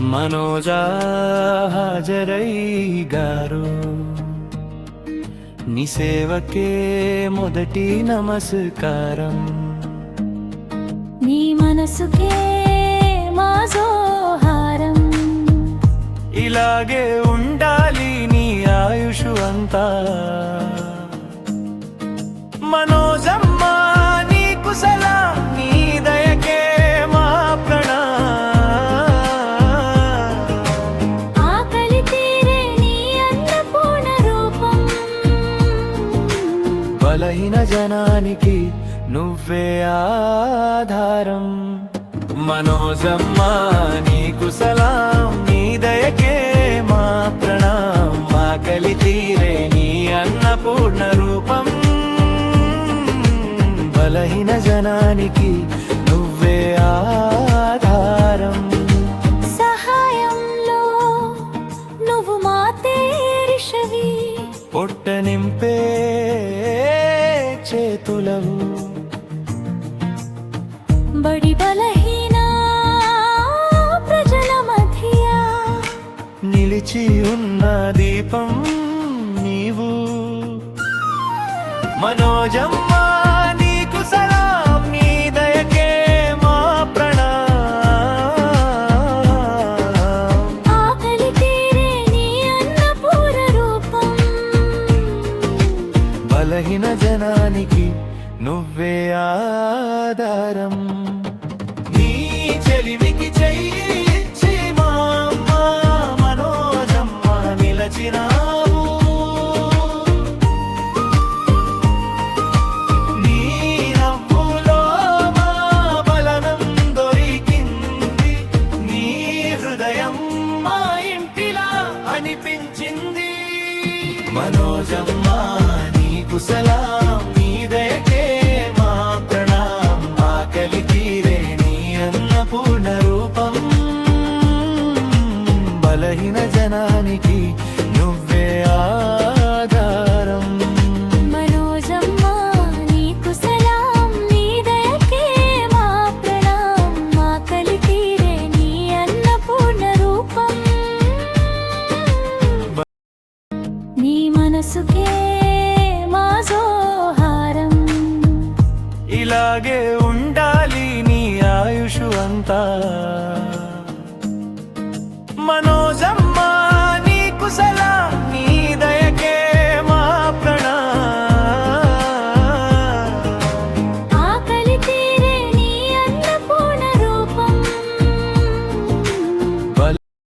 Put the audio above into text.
మనోజా హాజరై గారు. నీ సేవకే మొదటి నమస్కారం. నీ మనసుకే మా జోహారం. ఇలాగే ఉండాలి నీ ఆయుషు అంతా. మనోజమ్మ బలహీన జనానికి నువ్వే ఆధారం. మనోజమ్మ నీ కుశలం నీ దయకే మా ప్రణాం మా కలి తీరే నీ అన్నపూర్ణ రూపం. బలహీన జనానికి నువ్వే ఆధారం. సహాయంలో నువ్వు మా తేరిషవి. పొట్ట నింపే చేతులవు. బడి బలహీన ప్రజల మధ్య. నిలిచి ఉన్న దీపం నీవు. మనోజమ్మ బలహీన జనానికి నువ్వే ఆధారం. నీ చెలిమికి చెయ్యి మా మనోజమ్మ నిలచినావు. నీ మా బలనం నీ హృదయం మా ఇంటిలా అనిపించింది. మనోజమ్మా నీ కుశలం నీ మా ప్రణాం ఆకలి తీరే నీ అన్నపూర్ణ రూపం బలహీన జనానికి నువ్వే ఆధారం. నీ మనసుకే రాజోహారం ఇలాగే ఉండాలి నీ ఆయుష్ అంతా. మనోజమ్మా నీ సలాం.